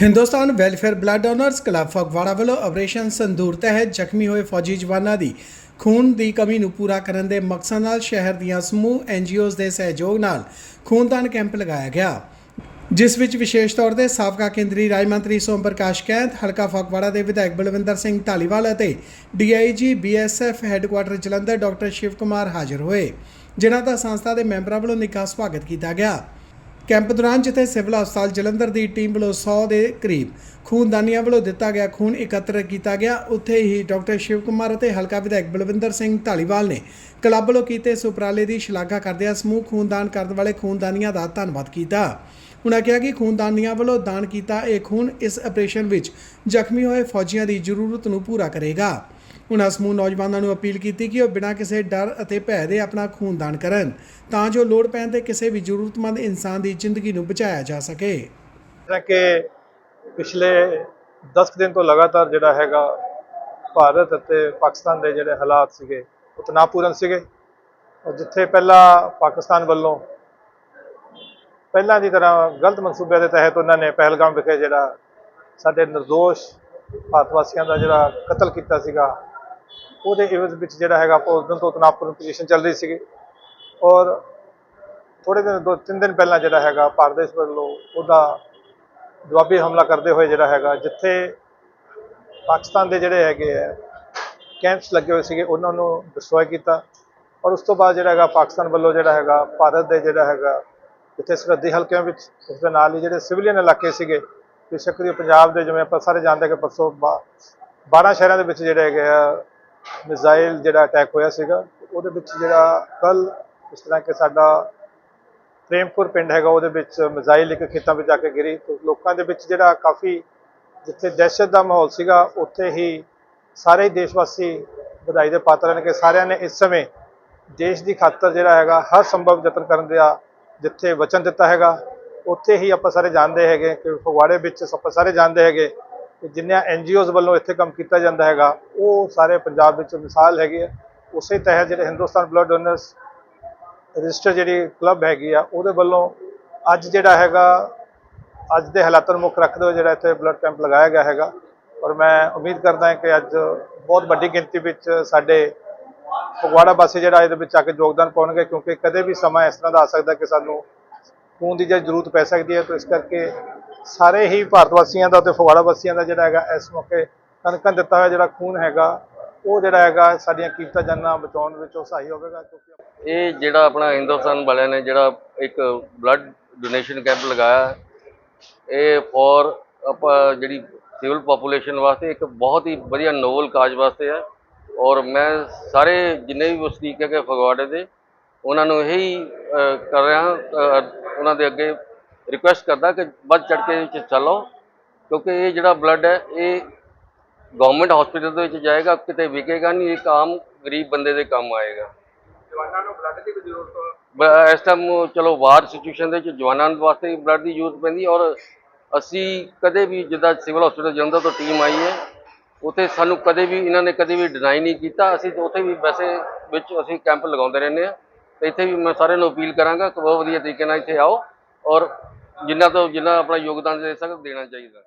Hindustan welfare blood donors club Phagwara ਵੱਲੋਂ operation ਸੰਦੂਰ ਤਹਿਤ ਜ਼ਖਮੀ ਹੋਏ ਫੌਜੀ ਜਵਾਨਾਂ ਦੀ ਖੂਨ ਦੀ ਕਮੀ ਨੂੰ ਪੂਰਾ ਕਰਨ ਦੇ ਮਕਸਦ ਨਾਲ ਸ਼ਹਿਰ ਦੀਆਂ ਸਮੂਹ ਐਨਜੀਓਜ਼ ਦੇ ਸਹਿਯੋਗ ਨਾਲ ਖੂਨਦਾਨ ਕੈਂਪ ਲਗਾਇਆ ਗਿਆ। ਜਿਸ ਵਿੱਚ ਵਿਸ਼ੇਸ਼ ਤੌਰ ਤੇ ਸਾਬਕਾ ਕੇਂਦਰੀ ਰਾਜ ਮੰਤਰੀ ਸੋਮ ਪ੍ਰਕਾਸ਼ ਕੈਂਥ, ਹਲਕਾ ਫਗਵਾੜਾ ਦੇ ਵਿਧਾਇਕ ਬਲਵਿੰਦਰ ਸਿੰਘ ਢਾਲੀਵਾਲ ਅਤੇ DIG BSF headquarter Jalandhar doctor Shiv Kumar ਹਾਜ਼ਰ ਹੋਏ, ਜਿਨ੍ਹਾਂ ਦਾ ਸੰਸਥਾ ਦੇ ਮੈਂਬਰਾਂ ਵੱਲੋਂ ਨਿੱਘਾ ਸਵਾਗਤ ਕੀਤਾ ਗਿਆ। ਕੈਂਪ ਦੌਰਾਨ ਜਿੱਥੇ ਸਿਵਲ ਹਸਪਤਾਲ ਜਲੰਧਰ ਦੀ ਟੀਮ ਵੱਲੋਂ 100 ਦੇ ਕਰੀਬ ਖੂਨਦਾਨੀਆਂ ਵੱਲੋਂ ਦਿੱਤਾ ਗਿਆ ਖੂਨ ਇਕੱਤਰ ਕੀਤਾ ਗਿਆ, ਉੱਥੇ ਹੀ ਡਾਕਟਰ ਸ਼ਿਵ ਕੁਮਾਰ ਅਤੇ ਹਲਕਾ ਵਿਧਾਇਕ ਬਲਵਿੰਦਰ ਸਿੰਘ ਢਾਲੀਵਾਲ ਨੇ ਕਲੱਬ ਵੱਲੋਂ ਕੀਤੇ ਇਸ ਉਪਰਾਲੇ ਦੀ ਸ਼ਲਾਘਾ ਕਰਦਿਆਂ ਸਮੂਹ ਖੂਨਦਾਨ ਕਰਨ ਵਾਲੇ ਖੂਨਦਾਨੀਆਂ ਦਾ ਧੰਨਵਾਦ ਕੀਤਾ। ਉਨ੍ਹਾਂ ਕਿਹਾ ਕਿ ਖੂਨਦਾਨੀਆਂ ਵੱਲੋਂ ਦਾਨ ਕੀਤਾ ਇਹ ਖੂਨ ਇਸ ਆਪਰੇਸ਼ਨ ਵਿੱਚ ਜ਼ਖਮੀ ਹੋਏ ਫੌਜੀਆਂ ਦੀ ਜ਼ਰੂਰਤ ਨੂੰ ਪੂਰਾ ਕਰੇਗਾ। ਉਨ੍ਹਾਂ ਸਮੂਹ ਨੌਜਵਾਨਾਂ ਨੂੰ ਅਪੀਲ ਕੀਤੀ ਕਿ ਉਹ ਬਿਨਾਂ ਕਿਸੇ ਡਰ ਅਤੇ ਭੈ ਦੇ ਆਪਣਾ ਖੂਨਦਾਨ ਕਰਨ, ਤਾਂ ਜੋ ਲੋੜ ਪੈਣ ਤੇ ਕਿਸੇ ਵੀ ਜ਼ਰੂਰਤਮੰਦ ਇਨਸਾਨ ਦੀ ਜ਼ਿੰਦਗੀ ਨੂੰ ਬਚਾਇਆ ਜਾ ਸਕੇ। ਜਿਵੇਂ ਕਿ ਪਿਛਲੇ 10 ਕੁ ਦਿਨ ਤੋਂ ਲਗਾਤਾਰ ਜਿਹੜਾ ਹੈਗਾ ਭਾਰਤ ਅਤੇ ਪਾਕਿਸਤਾਨ ਦੇ ਜਿਹੜੇ ਹਾਲਾਤ ਸੀਗੇ, ਉਹ ਤਣਾਅਪੂਰਨ ਸੀਗੇ। ਔਰ ਜਿੱਥੇ ਪਹਿਲਾਂ ਪਾਕਿਸਤਾਨ ਵੱਲੋਂ ਪਹਿਲਾਂ ਦੀ ਤਰ੍ਹਾਂ ਗਲਤ ਮਨਸੂਬਿਆਂ ਦੇ ਤਹਿਤ ਉਹਨਾਂ ਨੇ ਪਹਿਲਗਾਮ ਵਿਖੇ ਜਿਹੜਾ ਸਾਡੇ ਨਿਰਦੋਸ਼ ਭਾਰਤ ਵਾਸੀਆਂ ਦਾ ਜਿਹੜਾ ਕਤਲ ਕੀਤਾ ਸੀਗਾ ਉਹਦੇ ਇਵਜ਼ ਵਿੱਚ ਜਿਹੜਾ ਹੈਗਾ ਆਪਾਂ ਉਸ ਦਿਨ ਤੋਂ ਤਣਾਅਪੂਰਨ ਪੋਜੀਸ਼ਨ ਚੱਲ ਰਹੀ ਸੀਗੀ। ਔਰ ਥੋੜੇ ਦਿਨ, ਦੋ, ਤਿੰਨ ਦਿਨ ਪਹਿਲਾਂ ਜਿਹੜਾ ਹੈਗਾ ਭਾਰਤ ਦੇਸ਼ ਵੱਲੋਂ ਉਹਦਾ ਜਵਾਬੀ ਹਮਲਾ ਕਰਦੇ ਹੋਏ ਜਿਹੜਾ ਹੈਗਾ, ਜਿੱਥੇ ਪਾਕਿਸਤਾਨ ਦੇ ਜਿਹੜੇ ਹੈਗੇ ਆ ਕੈਂਪਸ ਲੱਗੇ ਹੋਏ ਸੀਗੇ, ਉਹਨਾਂ ਨੂੰ ਡਿਸਟਰੋਏ ਕੀਤਾ। ਔਰ ਉਸ ਤੋਂ ਬਾਅਦ ਜਿਹੜਾ ਹੈਗਾ ਪਾਕਿਸਤਾਨ ਵੱਲੋਂ ਜਿਹੜਾ ਹੈਗਾ ਭਾਰਤ ਦੇ ਜਿਹੜਾ ਹੈਗਾ, ਜਿੱਥੇ ਸਰਹੱਦੀ ਹਲਕਿਆਂ ਵਿੱਚ ਉਸ ਦੇ ਨਾਲ ਹੀ ਜਿਹੜੇ ਸਿਵਲੀਅਨ ਇਲਾਕੇ ਸੀਗੇ ਬੇਸ਼ੱਕ ਦੀ ਪੰਜਾਬ ਦੇ ਜਿਵੇਂ ਆਪਾਂ ਸਾਰੇ ਜਾਣਦੇ ਕਿ ਪਰਸੋਂ ਬਾ- 12 ਸ਼ਹਿਰਾਂ ਦੇ ਵਿੱਚ ਜਿਹੜੇ ਹੈਗੇ ਆ ਮਿਜ਼ਾਈਲ ਜਿਹੜਾ ਅਟੈਕ ਹੋਇਆ ਸੀਗਾ, ਉਹਦੇ ਵਿੱਚ ਜਿਹੜਾ ਕੱਲ ਇਸ ਤਰ੍ਹਾਂ ਕਿ ਸਾਡਾ ਪ੍ਰੇਮਪੁਰ ਪਿੰਡ ਹੈਗਾ, ਉਹਦੇ ਵਿੱਚ ਮਿਜ਼ਾਈਲ ਇੱਕ ਖੇਤਾਂ ਵਿੱਚ ਜਾ ਕੇ ਗਿਰੀ। ਲੋਕਾਂ ਦੇ ਵਿੱਚ ਜਿਹੜਾ ਕਾਫੀ ਜਿੱਥੇ ਦਹਿਸ਼ਤ ਦਾ ਮਾਹੌਲ ਸੀਗਾ, ਉੱਥੇ ਹੀ ਸਾਰੇ ਹੀ ਦੇਸ਼ ਵਾਸੀ ਵਧਾਈ ਦੇ ਪਾਤਰ ਨੇ ਕਿ ਸਾਰਿਆਂ ਨੇ ਇਸ ਸਮੇਂ ਦੇਸ਼ ਦੀ ਖਾਤਰ ਜਿਹੜਾ ਹੈਗਾ, ਹਰ ਸੰਭਵ ਯਤਨ ਕਰਨ ਦਾ ਜਿੱਥੇ ਵਚਨ ਦਿੱਤਾ ਹੈਗਾ, ਉੱਥੇ ਹੀ ਆਪਾਂ ਸਾਰੇ ਜਾਣਦੇ ਹੈਗੇ ਕਿ ਫਗਵਾੜੇ ਵਿੱਚ ਆਪਾਂ ਸਾਰੇ ਜਾਣਦੇ ਹੈਗੇ ਕਿ ਜਿੰਨੀਆਂ ਐਨਜੀਓਜ਼ ਵੱਲੋਂ ਇੱਥੇ ਕੰਮ ਕੀਤਾ ਜਾਂਦਾ ਹੈਗਾ, ਉਹ ਸਾਰੇ ਪੰਜਾਬ ਵਿੱਚ ਮਿਸਾਲ ਹੈਗੀ ਹੈ ਉਸੇ ਤਹਿਤ ਜਿਹੜੇ ਹਿੰਦੁਸਤਾਨ ਬਲੱਡ ਡੋਨਰਸ ਰਜਿਸਟਰ ਜਿਹੜੀ ਕਲੱਬ ਹੈਗੀ ਆ, ਉਹਦੇ ਵੱਲੋਂ ਅੱਜ ਜਿਹੜਾ ਹੈਗਾ, ਅੱਜ ਦੇ ਹਾਲਾਤਾਂ ਨੂੰ ਮੁੱਖ ਰੱਖਦੇ ਹੋਏ ਜਿਹੜਾ ਇੱਥੇ ਬਲੱਡ ਕੈਂਪ ਲਗਾਇਆ ਗਿਆ ਹੈਗਾ। ਔਰ ਮੈਂ ਉਮੀਦ ਕਰਦਾ ਹਾਂ ਕਿ ਅੱਜ ਬਹੁਤ ਵੱਡੀ ਗਿਣਤੀ ਵਿੱਚ ਸਾਡੇ ਫਗਵਾੜਾ ਵਾਸੀ ਜਿਹੜਾ ਇਹਦੇ ਵਿੱਚ ਆ ਕੇ ਯੋਗਦਾਨ ਪਾਉਣਗੇ, ਕਿਉਂਕਿ ਕਦੇ ਵੀ ਸਮਾਂ ਇਸ ਤਰ੍ਹਾਂ ਦਾ ਆ ਸਕਦਾ ਕਿ ਸਾਨੂੰ ਖੂਨ ਦੀ ਜੇ ਜ਼ਰੂਰਤ ਪੈ ਸਕਦੀ ਹੈ, ਤਾਂ ਇਸ ਕਰਕੇ ਸਾਰੇ ਹੀ ਭਾਰਤ ਵਾਸੀਆਂ ਦਾ ਤੇ ਫਗਵਾੜਾ ਵਾਸੀਆਂ ਦਾ ਜਿਹੜਾ ਹੈਗਾ, ਇਸ ਮੌਕੇ ਕਣਕਣ ਦਿੱਤਾ ਹੋਇਆ ਜਿਹੜਾ ਖੂਨ ਹੈਗਾ, ਉਹ ਜਿਹੜਾ ਹੈਗਾ, ਸਾਡੀਆਂ ਕੀਮਤਾਂ ਜਾਨਾਂ ਬਚਾਉਣ ਵਿੱਚ ਉਹ ਸਹਾਈ ਹੋਵੇਗਾ, ਕਿਉਂਕਿ ਇਹ ਜਿਹੜਾ ਆਪਣਾ ਹਿੰਦੁਸਤਾਨ ਵਾਲਿਆਂ ਨੇ ਜਿਹੜਾ ਇੱਕ ਬਲੱਡ ਡੋਨੇਸ਼ਨ ਕੈਂਪ ਲਗਾਇਆ ਇਹ ਫॉर ਆਪਾਂ ਜਿਹੜੀ ਸਿਵਲ ਪੋਪੂਲੇਸ਼ਨ ਵਾਸਤੇ ਇੱਕ ਬਹੁਤ ਹੀ ਵਧੀਆ ਨੋਬਲ ਕਾਜ ਵਾਸਤੇ ਹੈ ਔਰ ਮੈਂ ਸਾਰੇ ਜਿੰਨੇ ਵੀ ਵਸਨੀਕ ਹੈਗੇ ਫਗਵਾੜੇ ਦੇ, ਉਹਨਾਂ ਨੂੰ ਇਹੀ ਕਰ ਰਿਹਾ ਉਹਨਾਂ ਦੇ ਅੱਗੇ ਰਿਕੁਐਸਟ ਕਰਦਾ ਕਿ ਵੱਧ ਚੜ ਕੇ ਇਹ 'ਚ ਚੱਲੋ ਕਿਉਂਕਿ ਇਹ ਜਿਹੜਾ ਬਲੱਡ ਹੈ ਇਹ ਗਵਰਨਮੈਂਟ ਹਸਪੀਟਲ ਦੇ ਵਿੱਚ ਜਾਏਗਾ ਕਿਤੇ ਵਿਕੇਗਾ ਨਹੀਂ ਇੱਕ ਆਮ ਗਰੀਬ ਬੰਦੇ ਦੇ ਕੰਮ ਆਏਗਾ। ਜਵਾਨਾਂ ਨੂੰ ਬਲੱਡ ਦੀ ਜ਼ਰੂਰਤ ਇਸ ਟਾਈਮ ਚਲੋ ਵਾਰ ਸਿਚੁਏਸ਼ਨ ਦੇ ਵਿੱਚ ਜਵਾਨਾਂ ਵਾਸਤੇ ਬਲੱਡ ਦੀ ਜ਼ਰੂਰਤ ਪੈਂਦੀ ਔਰ ਅਸੀਂ ਕਦੇ ਵੀ ਜਿੱਦਾਂ ਸਿਵਲ ਹਸਪੀਟਲ ਜਲੰਧਰ ਤੋਂ ਟੀਮ ਆਈ ਹੈ ਉੱਥੇ ਸਾਨੂੰ ਕਦੇ ਵੀ ਇਹਨਾਂ ਨੇ ਕਦੇ ਵੀ ਡਿਨਾਈ ਨਹੀਂ ਕੀਤਾ। ਅਸੀਂ ਉੱਥੇ ਵੀ ਵੈਸੇ ਵਿੱਚ ਅਸੀਂ ਕੈਂਪ ਲਗਾਉਂਦੇ ਰਹਿੰਦੇ ਹਾਂ। ਤੇ ਇੱਥੇ ਵੀ ਮੈਂ ਸਾਰਿਆਂ ਨੂੰ ਅਪੀਲ ਕਰਾਂਗਾ ਕਿ ਬਹੁਤ ਵਧੀਆ ਤਰੀਕੇ ਨਾਲ ਇੱਥੇ ਆਓ। ਔਰ ਜਿੰਨਾ ਤੋਂ ਜਿੰਨਾ ਆਪਣਾ ਯੋਗਦਾਨ ਦੇ ਸਕਦਾ ਦੇਣਾ ਚਾਹੀਦਾ।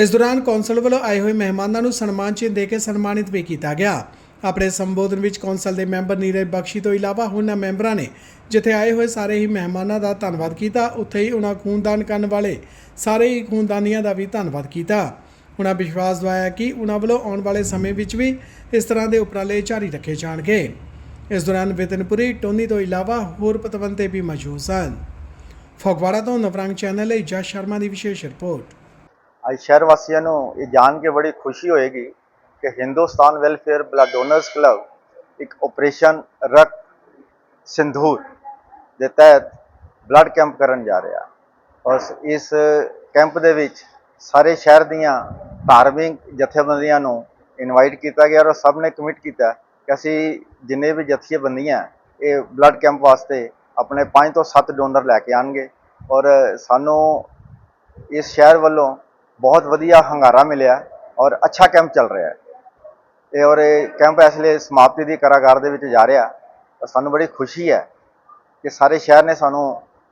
ਇਸ ਦੌਰਾਨ ਕੌਂਸਲ ਵੱਲੋਂ ਆਏ ਹੋਏ ਮਹਿਮਾਨਾਂ ਨੂੰ ਸਨਮਾਨ ਚਿੰਨ੍ਹ ਦੇ ਕੇ ਸਨਮਾਨਿਤ ਵੀ ਕੀਤਾ ਗਿਆ। ਆਪਣੇ ਸੰਬੋਧਨ ਵਿੱਚ ਕੌਂਸਲ ਦੇ ਮੈਂਬਰ ਨੀਰਜ ਬਖਸ਼ੀ ਤੋਂ ਇਲਾਵਾ ਉਹਨਾਂ ਮੈਂਬਰਾਂ ਨੇ ਜਿੱਥੇ ਆਏ ਹੋਏ ਸਾਰੇ ਹੀ ਮਹਿਮਾਨਾਂ ਦਾ ਧੰਨਵਾਦ ਕੀਤਾ, ਉੱਥੇ ਹੀ ਉਹਨਾਂ ਖੂਨਦਾਨ ਕਰਨ ਵਾਲੇ ਸਾਰੇ ਹੀ ਖੂਨਦਾਨੀਆਂ ਦਾ ਵੀ ਧੰਨਵਾਦ ਕੀਤਾ। ਉਹਨਾਂ ਵਿਸ਼ਵਾਸ ਦਿਵਾਇਆ ਕਿ ਉਹਨਾਂ ਵੱਲੋਂ ਆਉਣ ਵਾਲੇ ਸਮੇਂ ਵਿੱਚ ਵੀ ਇਸ ਤਰ੍ਹਾਂ ਦੇ ਉਪਰਾਲੇ ਜਾਰੀ ਰੱਖੇ ਜਾਣਗੇ। ਇਸ ਦੌਰਾਨ ਵਿਤਨਪੁਰੀ, ਟੋਨੀ ਤੋਂ ਇਲਾਵਾ ਹੋਰ ਪਤਵੰਤੇ ਵੀ ਮੌਜੂਦ ਸਨ। ਫਗਵਾੜਾ ਤੋਂ ਨਵਰੰਗ ਚੈਨਲ ਲਈ ਜਸ ਸ਼ਰਮਾ ਦੀ ਵਿਸ਼ੇਸ਼ ਰਿਪੋਰਟ ਅੱਜ ਸ਼ਹਿਰ ਵਾਸੀਆਂ ਨੂੰ ਇਹ ਜਾਣ ਕੇ ਬੜੀ ਖੁਸ਼ੀ ਹੋਏਗੀ ਕਿ Hindustan welfare blood donors club ਇੱਕ ਆਪਰੇਸ਼ਨ ਰਕ ਸਿੰਧੂਰ ਦੇ ਤਹਿਤ ਬਲੱਡ ਕੈਂਪ ਕਰਨ ਜਾ ਰਿਹਾ। ਔਰ ਇਸ ਕੈਂਪ ਦੇ ਵਿੱਚ ਸਾਰੇ ਸ਼ਹਿਰ ਦੀਆਂ ਧਾਰਮਿਕ ਜਥੇਬੰਦੀਆਂ ਨੂੰ ਇਨਵਾਈਟ ਕੀਤਾ ਗਿਆ ਔਰ ਸਭ ਨੇ ਕਮਿਟ ਕੀਤਾ ਕਿ ਅਸੀਂ ਜਿੰਨੇ ਵੀ ਜਥੇਬੰਦੀਆਂ ਇਹ ਬਲੱਡ ਕੈਂਪ ਵਾਸਤੇ ਆਪਣੇ 5 ਤੋਂ 7 ਡੋਨਰ ਲੈ ਕੇ ਆਣਗੇ। ਔਰ ਸਾਨੂੰ ਇਸ ਸ਼ਹਿਰ ਵੱਲੋਂ ਬਹੁਤ ਵਧੀਆ ਹੰਗਾਰਾ ਮਿਲਿਆ ਔਰ ਅੱਛਾ ਕੈਂਪ ਚੱਲ ਰਿਹਾ ਹੈ। ਇਹ ਔਰ ਇਹ ਕੈਂਪ ਇਸ ਲਈ ਸਮਾਪਤੀ ਦੀ ਕਾਰਾਗਾਰ ਦੇ ਵਿੱਚ ਜਾ ਰਿਹਾ। ਤਾਂ ਸਾਨੂੰ ਬੜੀ ਖੁਸ਼ੀ ਹੈ ਕਿ ਸਾਰੇ ਸ਼ਹਿਰ ਨੇ ਸਾਨੂੰ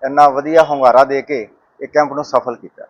ਇੰਨਾ ਵਧੀਆ ਹੰਗਾਰਾ ਦੇ ਕੇ ਇਹ ਕੈਂਪ ਨੂੰ ਸਫਲ ਕੀਤਾ।